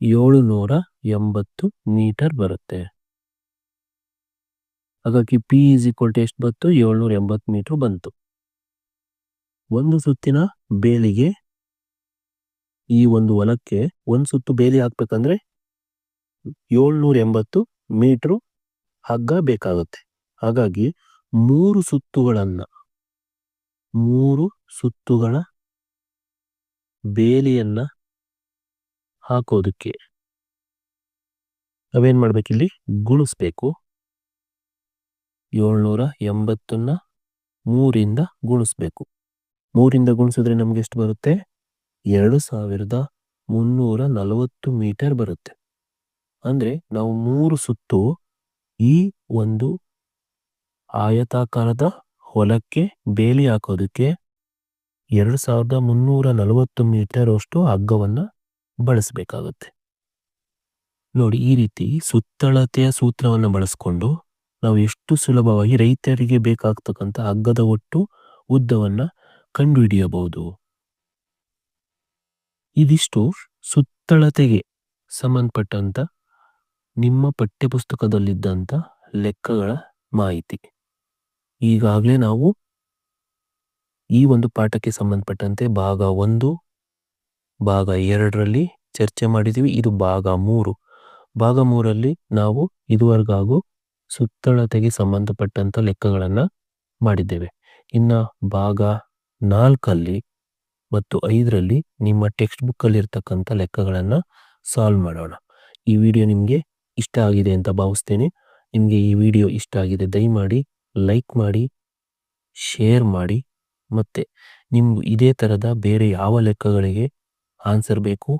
ಏಳು ನೂರ ಎಂಬತ್ತು ಮೀಟರ್ ಬರುತ್ತೆ. ಹಾಗಾಗಿ ಪಿ ಇಸ್ ಈಕ್ವಲ್ ಟು ಎಷ್ಟು ಬಂತು? ಏಳ್ನೂರ ಎಂಬತ್ತು ಮೀಟರ್ ಬಂತು. ಒಂದು ಸುತ್ತಿನ ಬೇಲಿಗೆ ಈ ಒಂದು ಹೊಲಕ್ಕೆ ಒಂದು ಸುತ್ತು ಬೇಲಿ ಹಾಕ್ಬೇಕಂದ್ರೆ ಏಳ್ನೂರ ಎಂಬತ್ತು ಮೀಟ್ರು ಹಗ್ಗ ಬೇಕಾಗುತ್ತೆ. ಹಾಗಾಗಿ ಮೂರು ಸುತ್ತುಗಳನ್ನ, ಮೂರು ಸುತ್ತುಗಳ ಬೇಲಿಯನ್ನ ಹಾಕೋದಕ್ಕೆ ನಾವೇನ್ ಮಾಡ್ಬೇಕಿಲ್ಲಿ? ಗುಣಿಸ್ಬೇಕು. ಏಳ್ನೂರ ಎಂಬತ್ತನ್ನ ಮೂರಿಂದ ಗುಣಿಸ್ಬೇಕು. ಮೂರಿಂದ ಗುಣಿಸಿದ್ರೆ ನಮ್ಗೆ ಎಷ್ಟು ಬರುತ್ತೆ? ಎರಡು ಸಾವಿರದ ಮುನ್ನೂರ ನಲವತ್ತು ಮೀಟರ್ ಬರುತ್ತೆ. ಅಂದ್ರೆ ನಾವು ಮೂರು ಸುತ್ತು ಈ ಒಂದು ಆಯತಾಕಾರದ ಹೊಲಕ್ಕೆ ಬೇಲಿ ಹಾಕೋದಕ್ಕೆ ಎರಡು ಸಾವಿರದ ಮುನ್ನೂರ ನಲವತ್ತು ಮೀಟರ್ ಅಷ್ಟು ಹಗ್ಗವನ್ನ ಬಳಸಬೇಕಾಗುತ್ತೆ. ನೋಡಿ, ಈ ರೀತಿ ಸುತ್ತಳತೆಯ ಸೂತ್ರವನ್ನು ಬಳಸ್ಕೊಂಡು ನಾವು ಎಷ್ಟು ಸುಲಭವಾಗಿ ರೈತರಿಗೆ ಬೇಕಾಗ್ತಕ್ಕಂಥ ಹಗ್ಗದ ಒಟ್ಟು ಉದ್ದವನ್ನ ಕಂಡುಹಿಡಿಯಬಹುದು. ಇದಿಷ್ಟು ಸುತ್ತಳತೆಗೆ ಸಂಬಂಧಪಟ್ಟಂತ ನಿಮ್ಮ ಪಠ್ಯಪುಸ್ತಕದಲ್ಲಿದ್ದಂಥ ಲೆಕ್ಕಗಳ ಮಾಹಿತಿ. ಈಗಾಗಲೇ ನಾವು ಈ ಒಂದು ಪಾಠಕ್ಕೆ ಸಂಬಂಧಪಟ್ಟಂತೆ ಭಾಗ ಒಂದು, ಭಾಗ ಎರಡರಲ್ಲಿ ಚರ್ಚೆ ಮಾಡಿದ್ದೀವಿ. ಇದು ಭಾಗ ಮೂರು. ಭಾಗ ಮೂರಲ್ಲಿ ನಾವು ಇದುವರೆಗಾಗೂ ಸುತ್ತಳತೆಗೆ ಸಂಬಂಧಪಟ್ಟಂಥ ಲೆಕ್ಕಗಳನ್ನು ಮಾಡಿದ್ದೇವೆ. ಇನ್ನು ಭಾಗ ನಾಲ್ಕಲ್ಲಿ ಮತ್ತು ಐದರಲ್ಲಿ ನಿಮ್ಮ ಟೆಕ್ಸ್ಟ್ ಬುಕ್ಕಲ್ಲಿರ್ತಕ್ಕಂಥ ಲೆಕ್ಕಗಳನ್ನು ಸಾಲ್ವ್ ಮಾಡೋಣ. ಈ ವಿಡಿಯೋ ನಿಮಗೆ ಇಷ್ಟ ಆಗಿದೆ ಅಂತ ಭಾವಿಸ್ತೇನೆ. ನಿಮಗೆ ಈ ವಿಡಿಯೋ ಇಷ್ಟ ಆಗಿದೆ ದಯಮಾಡಿ ಲೈಕ್ ಮಾಡಿ, ಶೇರ್ ಮಾಡಿ ಮತ್ತು ನಿಮ್ಗೆ ಇದೇ ಥರದ ಬೇರೆ ಯಾವ ಲೆಕ್ಕಗಳಿಗೆ ಆನ್ಸರ್ ಬೇಕು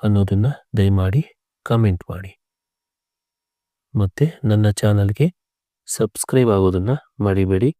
ಅನ್ನೋದನ್ನು ದಯಮಾಡಿ ಕಮೆಂಟ್ ಮಾಡಿ. ಮತ್ತೆ ನನ್ನ ಚಾನಲ್ಗೆ ಸಬ್ಸ್ಕ್ರೈಬ್ ಆಗೋದನ್ನು ಮರಿಬೇಡಿ.